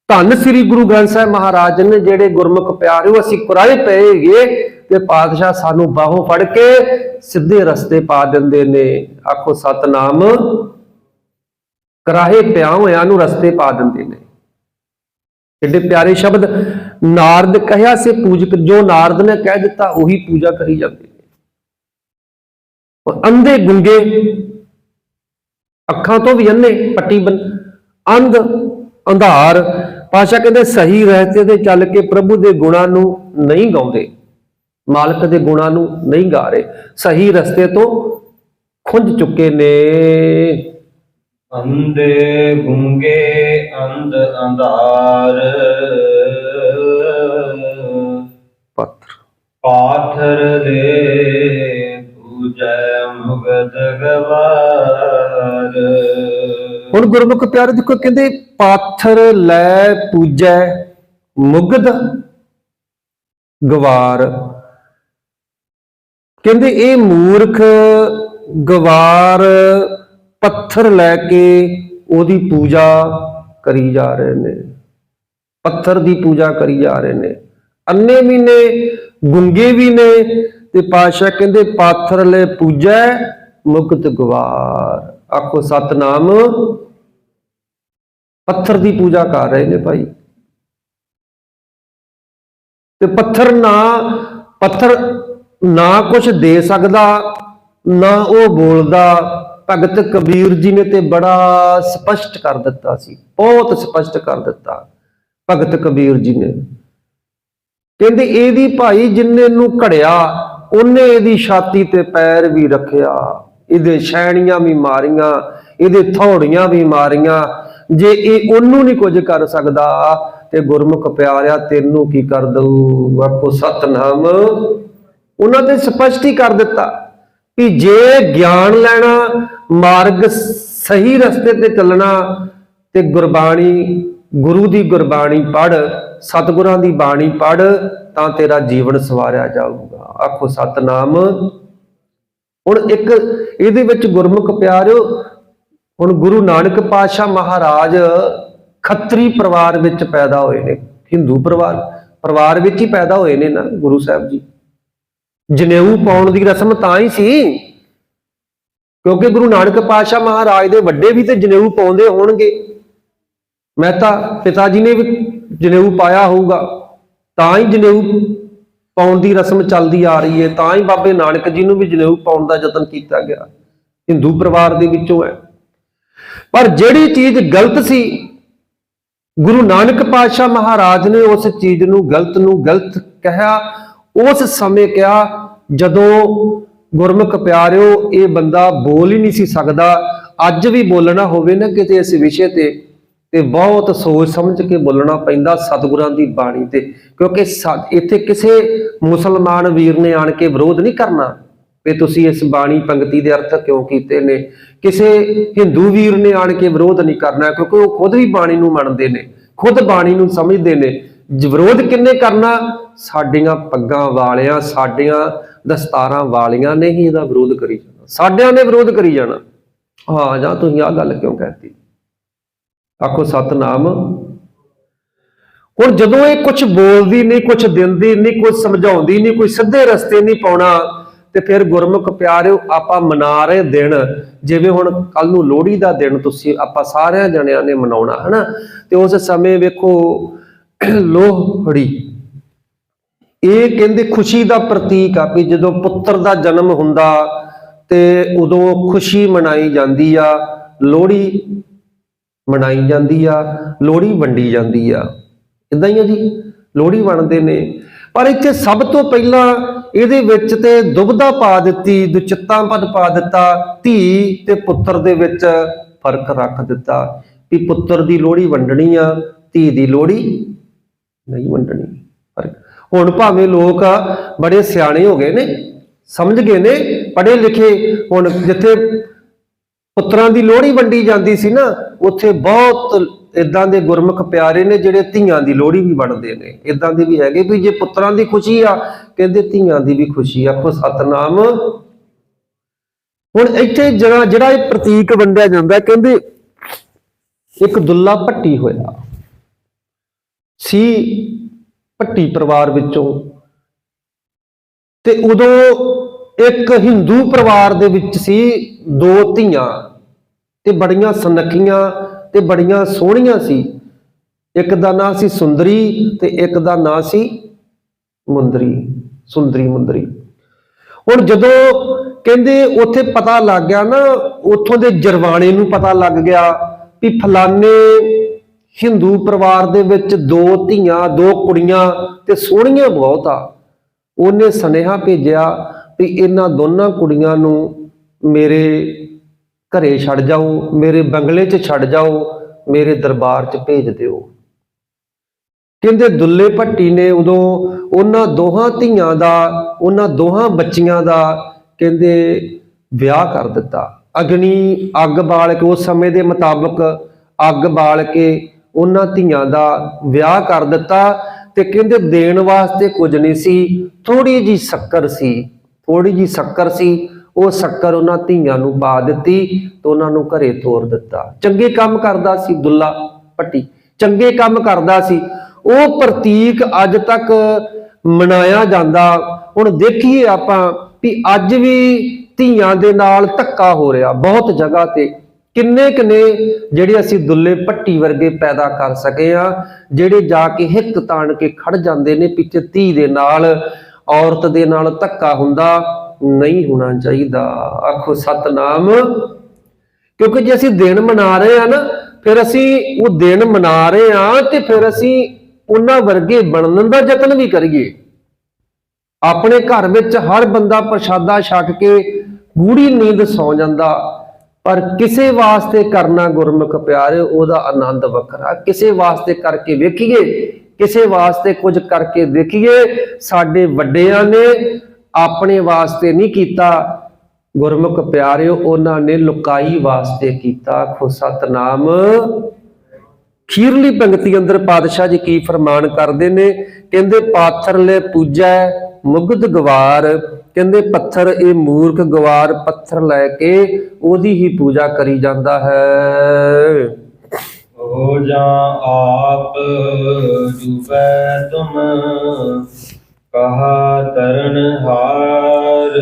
ਧੰਨ ਸ੍ਰੀ ਗੁਰੂ ਗ੍ਰੰਥ ਸਾਹਿਬ ਮਹਾਰਾਜ ਨੇ ਜਿਹੜੇ ਗੁਰਮੁਖ ਪਿਆਰਿਓ ਅਸੀਂ ਕੁਰਾਏ ਪਏਗੇ ਤੇ ਪਾਤਸ਼ਾਹ ਸਾਨੂੰ ਬਾਹੋਂ ਫੜ ਕੇ ਸਿੱਧੇ ਰਸਤੇ ਪਾ ਦਿੰਦੇ ਨੇ। ਆਖੋ, ਸਤਨਾਮ ਕਰਾਹੇ ਪਿਆ ਹੋਇਆ ਨੂੰ ਰਸਤੇ ਪਾ ਦਿੰਦੇ ਨੇ। ਕਿੱਡੇ ਪਿਆਰੇ ਸ਼ਬਦ। ਨਾਰਦ ਕਹਿਆ ਸੇ, ਪੂਜਕ, ਜੋ ਨਾਰਦ ਨੇ ਕਹਿ ਦਿੱਤਾ, ਉਹੀ ਪੂਜਾ ਕਰੀ ਜਾਂਦੇ। ਔਰ ਅੰਧੇ ਗੁੰਗੇ ਅੱਖਾਂ ਤੋਂ ਵੀ ਅੰਨੇ ਪੱਟੀ ਬਨ ਅੰਧ ਅੰਧਾਰ ਪਾਸ਼ਾ ਕਹਿੰਦੇ ਸਹੀ ਰਹਤੇ ਤੇ ਚੱਲ ਕੇ ਪ੍ਰਭੂ ਦੇ ਗੁਣਾਂ ਨੂੰ ਨਹੀਂ ਗਾਉਂਦੇ ਮਾਲਕ ਦੇ ਗੁਣਾਂ ਨੂੰ ਨਹੀਂ ਗਾ ਰਹੇ ਸਹੀ ਰਸਤੇ ਤੋਂ ਖੁੰਝ ਚੁੱਕੇ ਨੇ। ਅੰਦੇ ਗੁੰਗੇ ਅੰਧ ਅੰਧਾਰ। ਪੱਥਰ। ਪਾਥਰ ਦੇ ਪੂਜੈ ਮੁਗਦ ਗਵਾਰ ਹੁਣ ਗੁਰਮੁਖ ਪਿਆਰੇ ਦੇਖੋ ਕਹਿੰਦੇ ਪਾਥਰ ਲੈ ਪੂਜੈ, ਮੁਗਧ ਗਵਾਰ। ਕਹਿੰਦੇ ਇਹ ਮੂਰਖ ਗਵਾਰ ਪੱਥਰ ਲੈ ਕੇ ਉਹਦੀ ਪੂਜਾ ਕਰੀ ਜਾ ਰਹੇ ਨੇ। ਪੱਥਰ ਦੀ ਪੂਜਾ ਕਰੀ ਜਾ ਰਹੇ ਨੇ। ਅੰਨੇ ਵੀ ਨੇ ਗੁੰਗੇ ਵੀ ਨੇ ਤੇ ਪਾਤਸ਼ਾਹ ਕਹਿੰਦੇ, ਪਾਥਰ ਲੈ ਪੂਜੈ ਮੁਕਤ ਗਵਾਰ। ਆਖੋ, ਸਤਨਾਮ, ਪੱਥਰ ਦੀ ਪੂਜਾ ਕਰ ਰਹੇ ਨੇ ਭਾਈ। ਤੇ ਪੱਥਰ ਨਾ ਪੱਥਰ ਨਾ ਕੁਝ ਦੇ ਸਕਦਾ, ਨਾ ਉਹ ਬੋਲਦਾ। ਭਗਤ ਕਬੀਰ ਜੀ ਨੇ ਤੇ ਬੜਾ ਸਪਸ਼ਟ ਕਰ ਦਿੱਤਾ ਸੀ, ਬਹੁਤ ਸਪਸ਼ਟ ਕਰ ਦਿੱਤਾ ਭਗਤ ਕਬੀਰ ਜੀ ਨੇ। ਕਹਿੰਦੇ, ਇਹਦੀ ਭਾਈ ਜਿੰਨੇ ਨੂੰ ਘੜਿਆ ਉਹਨੇ ਇਹਦੀ ਛਾਤੀ ਤੇ ਪੈਰ ਵੀ ਰੱਖਿਆ, ਇਹਦੇ ਛੈਣੀਆਂ ਵੀ ਮਾਰੀਆਂ, ਇਹਦੇ ਥੌੜੀਆਂ ਵੀ ਮਾਰੀਆਂ। ਜੇ ਇਹ ਉਹਨੂੰ ਨਹੀਂ ਕੁਝ ਕਰ ਸਕਦਾ, ਤੇ ਗੁਰਮੁਖ ਪਿਆਰਿਆ, ਤੈਨੂੰ ਕੀ ਕਰ ਦਊ? ਆਖੋ ਸਤਨਾਮ। ਉਹਨਾਂ ਤੇ ਸਪਸ਼ਟ ਹੀ ਕਰ ਦਿੱਤਾ ਕਿ ਜੇ ਗਿਆਨ ਲੈਣਾ, ਮਾਰਗ ਸਹੀ ਰਸਤੇ ਤੇ ਚੱਲਣਾ, ਤੇ ਗੁਰਬਾਣੀ, ਗੁਰੂ ਦੀ ਗੁਰਬਾਣੀ ਪੜ੍ਹ ਸਤਿਗੁਰਾਂ ਦੀ ਬਾਣੀ ਪੜ ਤਾਂ ਤੇਰਾ ਜੀਵਨ ਸਵਾਰਿਆ ਜਾਊਗਾ। ਆਖੋ, ਸਤਨਾਮ। ਹੁਣ ਇੱਕ ਇਹਦੇ ਵਿੱਚ ਗੁਰਮੁਖ ਪਿਆਰਿਓ, ਹੁਣ ਗੁਰੂ ਨਾਨਕ ਪਾਤਸ਼ਾਹ ਮਹਾਰਾਜ ਖੱਤਰੀ ਪਰਿਵਾਰ ਵਿੱਚ ਪੈਦਾ ਹੋਏ ਨੇ। ਹਿੰਦੂ ਪਰਿਵਾਰ ਪਰਿਵਾਰ ਵਿੱਚ ਹੀ ਪੈਦਾ ਹੋਏ ਨੇ ਨਾ ਗੁਰੂ ਸਾਹਿਬ ਜੀ। ਜਨੇਊ ਪਾਉਣ ਦੀ ਰਸਮ ਤਾਂ ਹੀ ਸੀ, ਕਿਉਂਕਿ ਗੁਰੂ ਨਾਨਕ ਪਾਤਸ਼ਾਹ ਮਹਾਰਾਜ ਦੇ ਵੱਡੇ ਵੀ ਤੇ ਜਨੇਊ ਪਾਉਂਦੇ ਹੋਣਗੇ। ਮੈਂ ਤਾਂ ਪਿਤਾ ਜੀ ਨੇ ਵੀ ਜਨੇਊ ਪਾਇਆ ਹੋਊਗਾ, ਤਾਂ ਹੀ ਜਨੇਊ ਪਾਉਣ ਦੀ ਰਸਮ ਚੱਲਦੀ ਆ ਰਹੀ ਹੈ, ਤਾਂ ਹੀ ਬਾਬੇ ਨਾਨਕ ਜੀ ਨੂੰ ਵੀ ਜਨੇਊ ਪਾਉਣ ਦਾ ਯਤਨ ਕੀਤਾ ਗਿਆ, ਹਿੰਦੂ ਪਰਿਵਾਰ ਦੇ ਵਿੱਚੋਂ ਹੈ। ਪਰ ਜਿਹੜੀ ਚੀਜ਼ ਗਲਤ ਸੀ, ਗੁਰੂ ਨਾਨਕ ਪਾਤਸ਼ਾਹ ਮਹਾਰਾਜ ਨੇ ਉਸ ਚੀਜ਼ ਨੂੰ ਗਲਤ ਨੂੰ ਗਲਤ ਕਿਹਾ, ਉਸ ਸਮੇਂ ਕਿਹਾ, ਜਦੋਂ ਗੁਰਮੁਖ ਪਿਆਰਿਓ, ਇਹ ਬੰਦਾ ਬੋਲ ਹੀ ਨਹੀਂ ਸੀ ਸਕਦਾ, ਅੱਜ ਵੀ ਬੋਲਣਾ ਹੋਵੇ ਨਾ ਕਿਤੇ ਇਸ ਵਿਸ਼ੇ ਤੇ ਤੇ ਬਹੁਤ ਸੋਚ ਸਮਝ ਕੇ ਬੋਲਣਾ ਪੈਂਦਾ ਸਤਿਗੁਰਾਂ ਦੀ ਬਾਣੀ ਤੇ, ਕਿਉਂਕਿ ਇੱਥੇ ਕਿਸੇ ਮੁਸਲਮਾਨ ਵੀਰ ਨੇ ਆਣ ਕੇ ਵਿਰੋਧ ਨਹੀਂ ਕਰਨਾ ਵੀ ਤੁਸੀਂ ਇਸ ਬਾਣੀ ਪੰਕਤੀ ਦੇ ਅਰਥ ਕਿਉਂ ਕੀਤੇ ਨੇ। ਕਿਸੇ ਹਿੰਦੂ ਵੀਰ ਨੇ ਆਣ ਕੇ ਵਿਰੋਧ ਨਹੀਂ ਕਰਨਾ, ਕਿਉਂਕਿ ਉਹ ਖੁਦ ਵੀ ਬਾਣੀ ਨੂੰ ਮੰਨਦੇ ਨੇ, ਖੁਦ ਬਾਣੀ ਨੂੰ ਸਮਝਦੇ ਨੇ। ਵਿਰੋਧ ਕਿੰਨੇ ਕਰਨਾ? ਸਾਡੀਆਂ ਪੱਗਾਂ ਵਾਲਿਆਂ, ਸਾਡੀਆਂ ਦਸਤਾਰਾਂ ਵਾਲਿਆਂ ਨੇ ਹੀ ਇਹਦਾ ਵਿਰੋਧ ਕਰੀ ਜਾਣਾ। ਸਾਡਿਆਂ ਨੇ ਵਿਰੋਧ ਕਰੀ ਜਾਣਾ। ਹਾਂ, ਜਾਂ ਤੁਸੀਂ ਆਹ ਗੱਲ ਕਿਉਂ ਕਹਿਤੀ? ਆਖੋ ਸਤਨਾਮ। ਹੁਣ ਜਦੋਂ ਇਹ ਕੁਝ ਬੋਲਦੀ ਨਹੀਂ ਕੁਝ ਦਿੰਦੀ ਨਹੀਂ ਕੁਝ ਸਮਝਾਉਂਦੀ ਨਹੀਂ, ਕੋਈ ਸਿੱਧੇ ਰਸਤੇ ਨਹੀਂ ਪਾਉਣਾ, ਤੇ ਫਿਰ ਗੁਰਮੁਖ ਪਿਆਰਿਓ, ਆਪਾਂ ਮਨਾ ਰਹੇ ਦਿਨ, ਜਿਵੇਂ ਹੁਣ ਕੱਲ ਨੂੰ ਲੋਹੜੀ ਦਾ ਦਿਨ ਤੁਸੀਂ, ਆਪਾਂ ਸਾਰਿਆਂ ਜਣਿਆਂ ਨੇ ਮਨਾਉਣਾ, ਹਨਾ? ਤੇ ਉਸ ਸਮੇਂ ਵੇਖੋ, ਲੋਹੜੀ, ਇਹ ਕਹਿੰਦੇ ਖੁਸ਼ੀ ਦਾ ਪ੍ਰਤੀਕ ਆ ਵੀ ਜਦੋਂ ਪੁੱਤਰ ਦਾ ਜਨਮ ਹੁੰਦਾ, ਤੇ ਉਦੋਂ ਖੁਸ਼ੀ ਮਨਾਈ ਜਾਂਦੀ ਆ, ਲੋਹੜੀ ਮਨਾਈ ਜਾਂਦੀ ਆ, ਲੋਹੜੀ ਵੰਡੀ ਜਾਂਦੀ ਆ। ਇਦਾਂ ਹੀ ਆ ਜੀ, ਲੋਹੜੀ ਵੰਡਦੇ ਨੇ। ਪਰ ਇੱਥੇ ਸਭ ਤੋਂ ਪਹਿਲਾਂ ਇਹਦੇ ਵਿੱਚ ਤੇ ਦੁਬਦਾ ਪਾ ਦਿੱਤੀ, ਦੁਚਿੱਤਾਂ ਪਦ ਪਾ ਦਿੱਤਾ, ਧੀ ਤੇ ਪੁੱਤਰ ਦੇ ਵਿੱਚ ਫ਼ਰਕ ਰੱਖ ਦਿੱਤਾ ਵੀ ਪੁੱਤਰ ਦੀ ਲੋਹੜੀ ਵੰਡਣੀ ਆ, ਧੀ ਦੀ ਲੋਹੜੀ ਨਹੀਂ ਵੰਡਣੀ। ਫ਼ਰਕ ਹੁਣ ਭਾਵੇਂ ਲੋਕ ਬੜੇ ਸਿਆਣੇ ਹੋ ਗਏ ਨੇ, ਸਮਝ ਗਏ ਨੇ, ਪੜ੍ਹੇ ਲਿਖੇ, ਹੁਣ ਜਿੱਥੇ ਪੁੱਤਰਾਂ ਦੀ ਲੋਹੜੀ ਵੰਡੀ ਜਾਂਦੀ ਸੀ ਨਾ, ਉੱਥੇ ਬਹੁਤ ਇਦਾਂ ਦੇ ਗੁਰਮੁਖ ਪਿਆਰੇ ਨੇ ਜਿਹੜੇ ਧੀਆਂ ਦੀ ਲੋਹੜੀ ਵੀ ਵੰਡਦੇ ਨੇ। ਇਦਾਂ ਦੇ ਵੀ ਹੈਗੇ ਵੀ ਜੇ ਪੁੱਤਰਾਂ ਦੀ ਖੁਸ਼ੀ ਆ, ਕਹਿੰਦੇ ਧੀਆਂ ਦੀ ਵੀ ਖੁਸ਼ੀ ਆਖੋ ਸਤਨਾਮ। ਹੁਣ ਇੱਥੇ ਜਿਹੜਾ ਜਿਹੜਾ ਇਹ ਪ੍ਰਤੀਕ ਵੰਡਿਆ ਜਾਂਦਾ, ਕਹਿੰਦੇ ਇੱਕ ਦੁੱਲਾ ਭੱਟੀ ਹੋਇਆ। ਸੀ ਭੱਟੀ ਪਰਿਵਾਰ ਵਿੱਚੋਂ। ਤੇ ਉਦੋਂ ਇੱਕ ਹਿੰਦੂ ਪਰਿਵਾਰ ਦੇ ਵਿੱਚ ਸੀ, ਦੋ ਧੀਆਂ ਤੇ ਬੜੀਆਂ ਸੁਨੱਖੀਆਂ ਤੇ ਬੜੀਆਂ ਸੋਹਣੀਆਂ ਸੀ। ਇੱਕ ਦਾ ਨਾਂ ਸੀ ਸੁੰਦਰੀ ਤੇ ਇੱਕ ਦਾ ਨਾਂ ਸੀ ਮੁੰਦਰੀ, ਸੁੰਦਰੀ ਮੁੰਦਰੀ। ਹੁਣ ਜਦੋਂ ਕਹਿੰਦੇ ਉੱਥੇ ਪਤਾ ਲੱਗ ਗਿਆ ਨਾ, ਉੱਥੋਂ ਦੇ ਜਰਵਾਣੇ ਨੂੰ ਪਤਾ ਲੱਗ ਗਿਆ ਵੀ ਫਲਾਣੇ ਹਿੰਦੂ ਪਰਿਵਾਰ ਦੇ ਵਿੱਚ ਦੋ ਧੀਆਂ, ਦੋ ਕੁੜੀਆਂ ਤੇ ਸੋਹਣੀਆਂ ਬਹੁਤ ਆ। ਉਹਨੇ ਸਨੇਹਾ ਭੇਜਿਆ ਵੀ ਇਹਨਾਂ ਦੋਨਾਂ ਕੁੜੀਆਂ ਨੂੰ ਮੇਰੇ ਘਰੇ ਛੱਡ ਜਾਓ, ਮੇਰੇ ਬੰਗਲੇ 'ਚ ਛੱਡ ਜਾਓ, ਮੇਰੇ ਦਰਬਾਰ 'ਚ ਭੇਜ ਦਿਓ। ਕਹਿੰਦੇ ਦੁੱਲੇ ਭੱਟੀ ਨੇ ਉਦੋਂ ਉਹਨਾਂ ਦੋਹਾਂ ਧੀਆਂ ਦਾ, ਉਹਨਾਂ ਦੋਹਾਂ ਬੱਚੀਆਂ ਦਾ ਕਹਿੰਦੇ ਵਿਆਹ ਕਰ ਦਿੱਤਾ। ਅਗਨੀ ਅੱਗ ਬਾਲ ਕੇ, ਉਸ ਸਮੇਂ ਦੇ ਮੁਤਾਬਕ ਅੱਗ ਬਾਲ ਕੇ ਉਹਨਾਂ ਧੀਆਂ ਦਾ ਵਿਆਹ ਕਰ ਦਿੱਤਾ ਤੇ ਕਹਿੰਦੇ ਦੇਣ ਵਾਸਤੇ ਕੁਝ ਨਹੀਂ ਸੀ ਥੋੜੀ ਜੀ ਸ਼ੱਕਰ ਸੀ। ਥੋੜੀ ਜੀ ਸ਼ੱਕਰ ਸੀ, ਉਹ ਸ਼ੱਕਰ ਉਹਨਾਂ ਧੀਆਂ ਨੂੰ ਪਾ ਦਿੱਤੀ ਤੇ ਉਹਨਾਂ ਨੂੰ ਘਰੇ ਤੋਰ ਦਿੱਤਾ। ਚੰਗੇ ਕੰਮ ਕਰਦਾ ਸੀ ਦੁੱਲਾ ਭੱਟੀ, ਚੰਗੇ ਕੰਮ ਕਰਦਾ ਸੀ। ਉਹ ਪ੍ਰਤੀਕ ਅੱਜ ਤੱਕ ਮਨਾਇਆ ਜਾਂਦਾ। ਹੁਣ ਦੇਖੀਏ ਆਪਾਂ ਵੀ ਅੱਜ ਵੀ ਧੀਆਂ ਦੇ ਨਾਲ ਧੱਕਾ ਹੋ ਰਿਹਾ, ਬਹੁਤ ਜਗ੍ਹਾ ਤੇ। ਕਿੰਨੇ ਕਿੰਨੇ ਜਿਹੜੇ ਅਸੀਂ ਦੁੱਲੇ ਭੱਟੀ ਵਰਗੇ ਪੈਦਾ ਕਰ ਸਕੇ ਆ ਜਿਹੜੇ ਜਾ ਕੇ ਹਿੱਕ ਤਾਣ ਕੇ ਖੜ ਜਾਂਦੇ ਨੇ ਪਿੱਛੇ ਧੀ ਦੇ ਨਾਲ। ਔਰਤ ਦੇ ਨਾਲ ਧੱਕਾ ਹੁੰਦਾ ਨਹੀਂ ਹੋਣਾ ਚਾਹੀਦਾ। ਆਖੋ, ਸਤਨਾਮ। ਕਿਉਂਕਿ ਜੇ ਅਸੀਂ ਦਿਨ ਮਨਾ ਰਹੇ ਆ ਨਾ, ਫਿਰ ਅਸੀਂ ਉਹ ਦਿਨ ਮਨਾ ਰਹੇ ਆ ਤੇ ਫਿਰ ਅਸੀਂ ਉਹਨਾਂ ਵਰਗੇ ਬਣਨ ਦਾ ਯਤਨ ਵੀ ਕਰੀਏ। ਆਪਣੇ ਘਰ ਵਿੱਚ ਹਰ ਬੰਦਾ ਪ੍ਰਸ਼ਾਦਾ ਛਕ ਕੇ ਗੂੜੀ ਨੀਂਦ ਸੌ ਜਾਂਦਾ, ਪਰ ਕਿਸੇ ਵਾਸਤੇ ਕਰਨਾ ਗੁਰਮੁਖ ਪਿਆਰੇ, ਉਹਦਾ ਆਨੰਦ ਵੱਖਰਾ। ਕਿਸੇ ਵਾਸਤੇ ਕਰਕੇ ਵੇਖੀਏ ਕਿਸੇ ਵਾਸਤੇ ਕੁਝ ਕਰਕੇ ਦੇਖੀਏ ਸਾਡੇ ਵੱਡਿਆਂ ਨੇ ਆਪਣੇ ਵਾਸਤੇ ਨਹੀਂ ਕੀਤਾ। ਗੁਰਮੁਖ ਪਿਆਰਿਓ, ਉਹਨਾਂ ਨੇ ਲੁਕਾਈ ਵਾਸਤੇ ਕੀਤਾ। ਖੋ ਸਤਨਾਮ। ਖੀਰਲੀ ਪੰਕਤੀ ਅੰਦਰ ਪਾਤਸ਼ਾਹ ਜੀ ਕੀ ਫਰਮਾਨ ਕਰਦੇ ਨੇ? ਕਹਿੰਦੇ, ਪਾਥਰ ਲੈ ਪੂਜੈ ਮੁਗਧ ਗਵਾਰ। ਕਹਿੰਦੇ, ਪੱਥਰ, ਇਹ ਮੂਰਖ ਗਵਾਰ ਪੱਥਰ ਲੈ ਕੇ ਉਹਦੀ ਹੀ ਪੂਜਾ ਕਰੀ ਜਾਂਦਾ ਹੈ। ਹੋ ਜਾਂ ਆਪ ਡੂਬੈ ਤੁਮ। ਕਹਾ ਤਰਨ ਹਾਰ।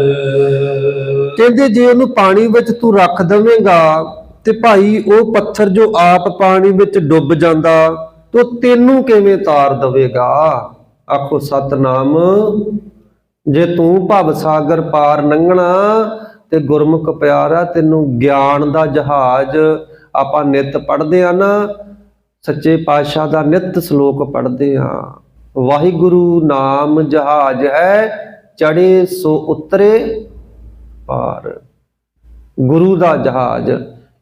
ਕਹਿੰਦੇ ਜੇ ਉਹਨੂੰ ਪਾਣੀ ਵਿੱਚ ਤੂੰ ਰੱਖ ਦਵੇਂਗਾ ਤੇ ਭਾਈ ਉਹ ਪੱਥਰ ਜੋ ਆਪ ਪਾਣੀ ਵਿੱਚ ਡੁੱਬ ਜਾਂਦਾ, ਤੋ ਤੈਨੂੰ ਕਿਵੇਂ ਤਾਰ ਦਵੇਗਾ? ਆਖੋ, ਸਤਨਾਮ, ਜੇ ਤੂੰ ਭਵ ਸਾਗਰ ਪਾਰ ਲੰਘਣਾ ਤੇ ਗੁਰਮੁਖ ਪਿਆਰਾ, ਤੈਨੂੰ ਗਿਆਨ ਦਾ ਜਹਾਜ਼ ਆਪਾਂ ਨਿਤ ਪੜ੍ਹਦੇ ਆ ਨਾ, ਸੱਚੇ ਪਾਤਸ਼ਾਹ ਦਾ ਨਿਤ ਸ਼ਲੋਕ ਪੜ੍ਹਦੇ ਆ ਵਾਹਿਗੁਰੂ ਨਾਮ ਜਹਾਜ਼ ਹੈ ਚੜੇ ਸੋ ਉਤਰੇ ਪਾਰ। ਗੁਰੂ ਦਾ ਜਹਾਜ਼,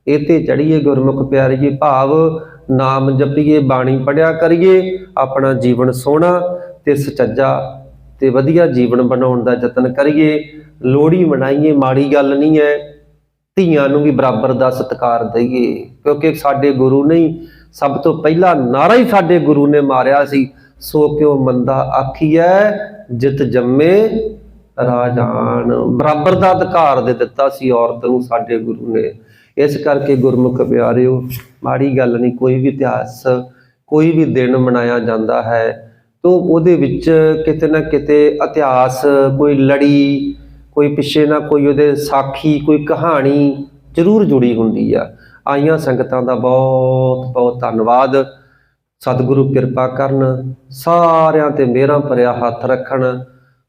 ਇਹ ਤੇ ਚੜੀਏ ਗੁਰਮੁਖ ਪਿਆਰੀਏ ਭਾਵ, ਨਾਮ ਜਪੀਏ, ਬਾਣੀ ਪੜਿਆ ਕਰੀਏ, ਆਪਣਾ ਜੀਵਨ ਸੋਹਣਾ ਤੇ ਸੁਚੱਜਾ ਤੇ ਵਧੀਆ ਜੀਵਨ ਬਣਾਉਣ ਦਾ ਯਤਨ ਕਰੀਏ। ਲੋਹੜੀ ਮਨਾਈਏ, ਮਾੜੀ ਗੱਲ ਨਹੀਂ ਹੈ। ਧੀਆਂ ਨੂੰ ਵੀ ਬਰਾਬਰ ਦਾ ਸਤਿਕਾਰ ਦਈਏ, ਕਿਉਂਕਿ ਸਾਡੇ ਗੁਰੂ ਨੇ ਸਭ ਤੋਂ ਪਹਿਲਾ ਨਾਰਾ ਹੀ ਸਾਡੇ ਗੁਰੂ ਨੇ ਮਾਰਿਆ ਸੀ। ਸੋ ਕਿਉ ਮੰਦਾ ਆਖੀਐ, ਜਿਤ ਜੰਮੇ ਰਾਜਾਨ। ਬਰਾਬਰ ਦਾ ਅਧਿਕਾਰ ਦੇ ਦਿੱਤਾ ਸੀ ਔਰਤ ਨੂੰ ਸਾਡੇ ਗੁਰੂ ਨੇ। ਇਸ ਕਰਕੇ ਗੁਰਮੁਖ ਪਿਆਰਿਓ, ਮਾੜੀ ਗੱਲ ਨਹੀਂ, ਕੋਈ ਵੀ ਇਤਿਹਾਸ, ਕੋਈ ਵੀ ਦਿਨ ਮਨਾਇਆ ਜਾਂਦਾ ਹੈ, ਤੋਂ ਉਹਦੇ ਵਿੱਚ ਕਿਤੇ ਨਾ ਕਿਤੇ ਇਤਿਹਾਸ, ਕੋਈ ਲੜੀ ਕੋਈ ਪਿੱਛੇ ਨਾ ਕੋਈ ਉਹਦੇ ਸਾਖੀ, ਕੋਈ ਕਹਾਣੀ ਜ਼ਰੂਰ ਜੁੜੀ ਹੁੰਦੀ ਆ। ਆਈਆਂ ਸੰਗਤਾਂ ਦਾ ਬਹੁਤ ਬਹੁਤ ਧੰਨਵਾਦ। ਸਤਿਗੁਰੂ ਕਿਰਪਾ ਕਰਨ, ਸਾਰਿਆਂ ਤੇ ਮੇਰਾ ਭਰਿਆ ਹੱਥ ਰੱਖਣ।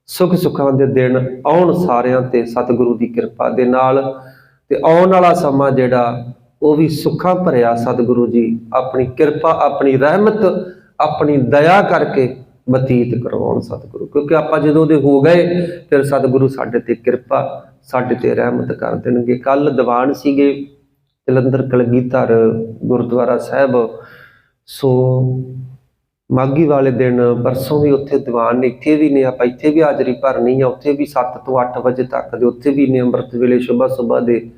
ਸੁਖ ਸੁਖਾਂ ਦੇ ਦਿਨ ਆਉਣ ਸਾਰਿਆਂ ਤੇ ਸਤਿਗੁਰੂ ਦੀ ਕਿਰਪਾ ਦੇ ਨਾਲ। ਤੇ ਆਉਣ ਵਾਲਾ ਸਮਾਂ ਜਿਹੜਾ, ਉਹ ਵੀ ਸੁੱਖਾਂ ਭਰਿਆ ਸਤਿਗੁਰੂ ਜੀ। ਆਪਣੀ ਕਿਰਪਾ, ਆਪਣੀ ਰਹਿਮਤ, ਆਪਣੀ ਦਇਆ ਕਰਕੇ ਬਤੀਤ ਕਰਵਾਉਣ ਸਤਿਗੁਰੂ। ਕਿਉਂਕਿ ਆਪਾਂ ਜਦੋਂ ਦੇ ਹੋ ਗਏ, ਫਿਰ ਸਤਿਗੁਰੂ ਸਾਡੇ ਤੇ ਕਿਰਪਾ, ਸਾਡੇ ਤੇ ਰਹਿਮਤ ਕਰ ਦੇਣਗੇ। ਕੱਲ ਦੀਵਾਨ ਸੀਗੇ ਜਲੰਧਰ ਕਲਗੀਧਰ ਗੁਰਦੁਆਰਾ ਸਾਹਿਬ। ਸੋ ਮਾਗੀ ਵਾਲੇ ਦਿਨ ਪਰਸੋਂ ਵੀ ਉੱਥੇ ਦੀਵਾਨ ਨੇ, ਇੱਥੇ ਵੀ ਨੇ, ਆਪਾਂ ਇੱਥੇ ਵੀ ਹਾਜ਼ਰੀ ਭਰਨੀ ਆ, ਉੱਥੇ ਵੀ 7 ਤੋਂ 8 ਵਜੇ ਤੱਕ ਦੇ, ਉੱਥੇ ਵੀ ਨੇ ਅੰਮ੍ਰਿਤ ਵੇਲੇ ਸਵੇਰ ਸਵੇਰ ਦੇ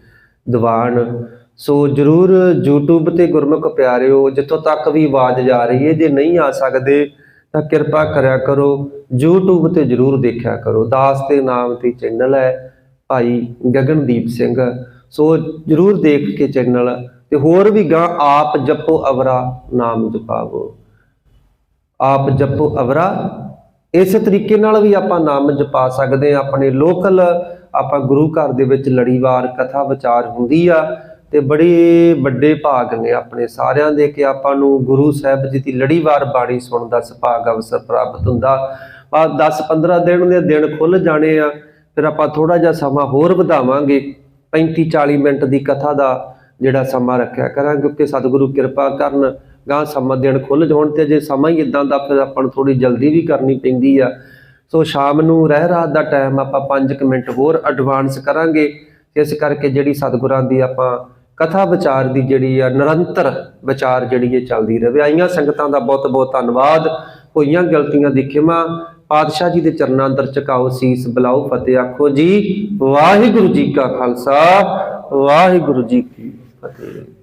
ਦੀਵਾਨ। ਸੋ ਜਰੂਰ YouTube ਤੇ ਗੁਰਮੁਖ ਪਿਆਰਿਓ, ਜਿੱਥੋਂ ਤੱਕ ਵੀ ਆਵਾਜ਼ ਜਾ ਰਹੀ ਹੈ ਜੇ ਨਹੀਂ ਆ ਸਕਦੇ ਤਾਂ ਕਿਰਪਾ ਕਰਿਆ ਕਰੋ, YouTube ਤੇ ਜਰੂਰ ਦੇਖਿਆ ਕਰੋ। ਦਾਸ ਦੇ ਨਾਮ ਤੇ ਚੈਨਲ ਹੈ ਭਾਈ ਗਗਨਦੀਪ ਸਿੰਘ। ਸੋ ਜਰੂਰ ਦੇਖ ਕੇ ਚੈਨਲ ਤੇ ਹੋਰ ਵੀ ਗਾਂ ਆਪ ਜਪੋ ਅਵਰਾ ਨਾਮ ਜਪਾਵੋ। ਆਪ ਜਪੋ ਅਵਰਾ। ਇਸੇ ਤਰੀਕੇ ਨਾਲ ਵੀ ਆਪਾਂ ਨਾਮ ਜਪਾ ਸਕਦੇ ਹਾਂ। ਆਪਣੇ ਲੋਕਲ ਆਪਾਂ ਗੁਰੂ ਘਰ ਦੇ ਵਿੱਚ ਲੜੀਵਾਰ ਕਥਾ ਵਿਚਾਰ ਹੁੰਦੀ ਆ। ਤੇ ਬੜੇ ਵੱਡੇ ਭਾਗ ਨੇ ਆਪਣੇ ਸਾਰਿਆਂ ਦੇ ਕਿ ਆਪਾਂ ਨੂੰ ਗੁਰੂ ਸਾਹਿਬ ਜੀ ਦੀ ਲੜੀਵਾਰ ਬਾਣੀ ਸੁਣਨ ਦਾ ਸੁਭਾਗ ਅਵਸਰ ਪ੍ਰਾਪਤ ਹੁੰਦਾ। ਆ 10 15 ਦਿਨ ਦੇ ਦਿਨ ਖੁੱਲ ਜਾਣੇ ਆ, ਫਿਰ ਆਪਾਂ ਥੋੜਾ ਜਿਹਾ ਸਮਾਂ ਹੋਰ ਵਧਾਵਾਂਗੇ। 35 40 ਮਿੰਟ ਦੀ ਕਥਾ ਦਾ ਜਿਹੜਾ ਸਮਾਂ ਰੱਖਿਆ ਕਰਾਂਗੇ, ਕਿਉਂਕਿ ਸਤਿਗੁਰੂ ਕਿਰਪਾ ਕਰਨ ਗਾਂ ਸਮਾਂ ਦਿਨ ਖੁੱਲ ਜਾਣ ਤੇ ਜੇ ਸਮਾਂ ਹੀ ਇਦਾਂ ਦਾ ਫਿਰ ਆਪਾਂ ਨੂੰ ਥੋੜੀ ਜਲਦੀ ਵੀ ਕਰਨੀ ਪੈਂਦੀ ਆ। ਸੋ ਸ਼ਾਮ ਨੂੰ ਰਹਿ ਰਾਤ ਦਾ ਟਾਈਮ ਆਪਾਂ 5 ਮਿੰਟ ਹੋਰ ਐਡਵਾਂਸ ਕਰਾਂਗੇ। ਇਸ ਕਰਕੇ ਜਿਹੜੀ ਸਤਿਗੁਰਾਂ ਦੀ ਆਪਾਂ ਕਥਾ ਵਿਚਾਰ ਦੀ ਜਿਹੜੀ ਆ ਨਿਰੰਤਰ ਵਿਚਾਰ ਜਿਹੜੀ ਇਹ ਚੱਲਦੀ ਰਹੇ ਆਈਆਂ ਸੰਗਤਾਂ ਦਾ ਬਹੁਤ ਬਹੁਤ ਧੰਨਵਾਦ। ਹੋਈਆਂ ਗਲਤੀਆਂ ਦੀ ਖਿਮਾ। ਪਾਤਸ਼ਾਹ ਜੀ ਦੇ ਚਰਨਾਂ ਅੰਦਰ ਝੁਕਾਓ ਸੀਸ, ਬੁਲਾਓ ਫਤਿਹ ਆਖੋ ਜੀ। ਵਾਹਿਗੁਰੂ ਜੀ ਕਾ ਖਾਲਸਾ। ਵਾਹਿਗੁਰੂ ਜੀ ਕੀ ਫਤਿਹ।